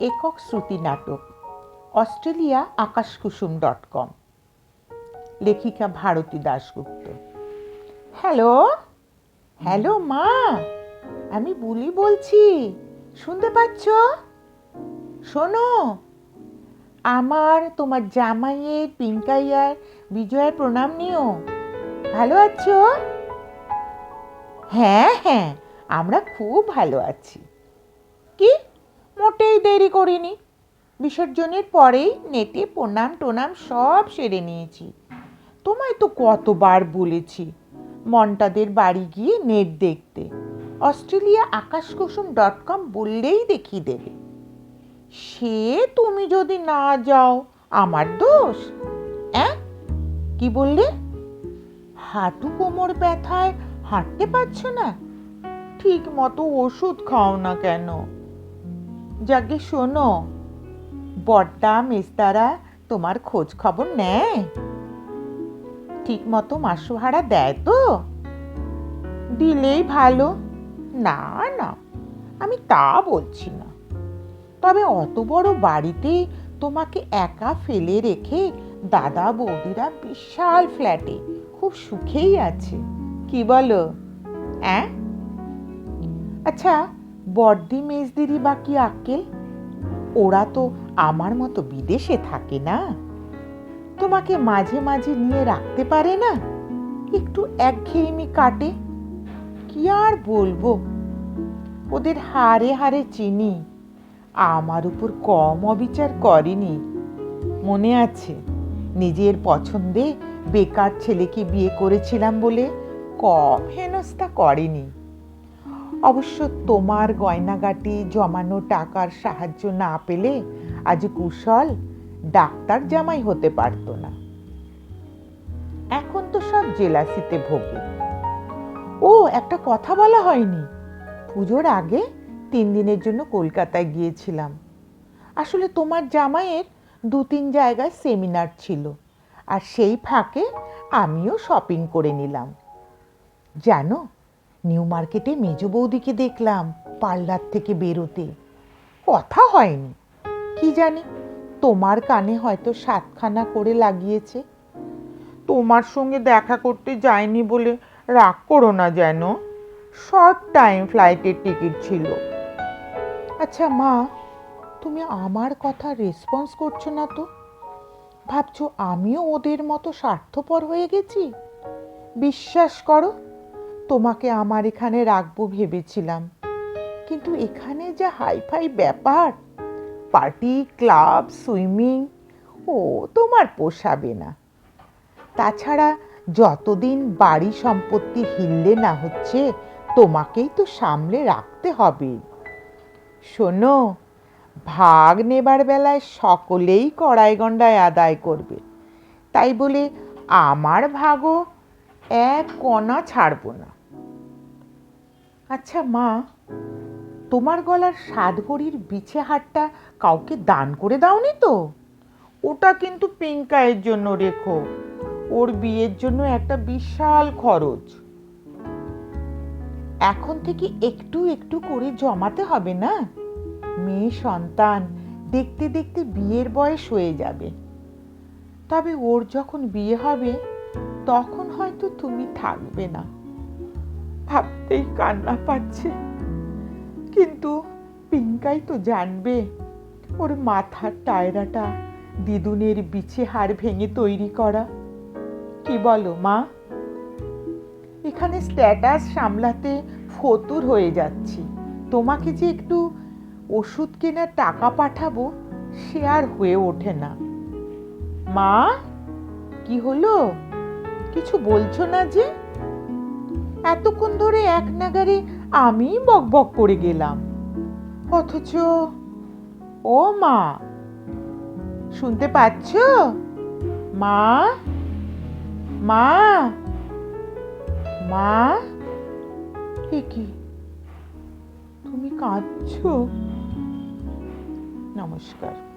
একক শ্রুতি নাটক, Australia আকাশকুসুম dot com. লেখিকা ভারতী দাশগুপ্ত। হ্যালো? হ্যালো মা, আমি বুলি বলছি, শুনতে পাচ্ছ? শোনো, আমার তোমার জামাইয়ের, পিঙ্কাইয়ার বিজয়ের প্রণাম নিও। ভালো আছো? হ্যাঁ হ্যাঁ আমরা খুব ভালো আছি। কি? মোটেই দেরি করিনি। বিসর্জনের পরেই নেটে প্রণাম টোনাম সব সেরে নিয়েছি। তোমায় তো কতবার বলেছি মন্টাদের বাড়ি গিয়ে নেট দেখতে। অস্ট্রেলিয়া আকাশকুসুম ডট কম বললেই দেখিয়ে দেবে। সে তুমি যদি না যাও, আমার দোষ, অ্যাঁ? কি বললে? হাঁটু কোমর ব্যথায় হাঁটতে পারছ না? ঠিক মতো ওষুধ খাও না কেন? যাকে শোনো, বড্ডা মেস্তারা তোমার খোঁজ খবর নেয়। ঠিক মতো মাসু ভাড়া দেয় তো? দিলেই ভালো। না না, আমি তা বলছি না। তবে অত বড় বাড়িতে তোমাকে একা ফেলে রেখে দাদা বৌদিরা বিশাল ফ্ল্যাটে, খুব সুখেই আছে। কি বলো? অ্যাঁ? আচ্ছা বর্দি মেজদিরি বা কি আক্কেল? ওরা তো আমার মতো বিদেশে থাকে না। তোমাকে মাঝে মাঝে নিয়ে রাখতে পারে না? একটু একঘেয়েমি কাটে। কি আর বলব? ওদের হারে হারে চিনি। আমার উপর কম অবিচার করেনি। মনে আছে, নিজের পছন্দে বেকার ছেলেকে বিয়ে করেছিলাম বলে কম, হেনস্থা করেনি। অবশ্য তোমার গয়নাগাটি জমানো টাকার সাহায্য না পেলে আজ কুশল ডাক্তার জামাই হতে পারতো না। এখন তো সব জেলাসিতে ভোগে। ও, একটা কথা বলা হয়নি। পুজোর আগে তিন দিনের জন্য কলকাতায় গিয়েছিলাম। আসলে তোমার জামাইয়ের দু তিন জায়গায় সেমিনার ছিল। আর সেই ফাঁকে আমিও শপিং করে নিলাম। জানো নিউ মার্কেটে মেজ বৌদিকে দেখলাম পার্লার থেকে বেরোতে। কথা হয়নি। কি জানি, তোমার কানে হয়তো সাতখানা করে লাগিয়েছে। তোমার সঙ্গে দেখা করতে যায়নি বলে রাগ করো না যেন। শর্ট টাইম ফ্লাইটের টিকিট ছিল। আচ্ছা মা, তুমি আমার কথা রেসপন্স করছ না তো? ভাবছ আমিও ওদের মতো স্বার্থপর হয়ে গেছি? বিশ্বাস করো তোমাকে আমার এখানে রাখব ভেবেছিলাম। কিন্তু এখানে যা হাইফাই ব্যাপার, পার্টি, ক্লাব, সুইমিং, ও তোমার পোষাবে না। তাছাড়া যতদিন বাড়ি সম্পত্তি হিললে না হচ্ছে, তোমাকেই তো সামলে রাখতে হবে। শোনো, ভাগ নেবার বেলায় সকলেই কড়াই গন্ডায় আদায় করবে। তাই বলে আমার ভাগও এক কণা ছাড়বো না। আচ্ছা মা, তোমার গলার সাতঘড়ির বিছে হাটটা কাউকে দান করে দাওনি তো? ওটা কিন্তু পিঙ্কায়ের জন্য রেখো। ওর বিয়ের জন্য একটা বিশাল খরচ। এখন থেকে একটু একটু করে জমাতে হবে না? মেয়ে সন্তান, দেখতে দেখতে বিয়ের বয়স হয়ে যাবে। তবে ওর যখন বিয়ে হবে, তখন হয়তো তুমি থাকবে না। ভাবতেই কান্না পাচ্ছে। কিন্তু পিঙ্কাই তো জানবে, ওর মাথার টায়রাটা দিদুনের বিছে হাড় ভেঙে তৈরি করা। কি বলো মা? এখানে স্ট্যাটাস সামলাতে ফতুর হয়ে যাচ্ছি। তোমাকে যে একটু ওষুধ কেনার টাকা পাঠাবো, সে আর হয়ে ওঠে না। মা, কি হলো? কিছু বলছো না যে? এতক্ষণ ধরে এক নাগারে আমি বক বক করে গেলাম। অথচ, ও মা, শুনতে পাচ্ছ? মা মা মা কি? তুমি কাঁদছো? নমস্কার।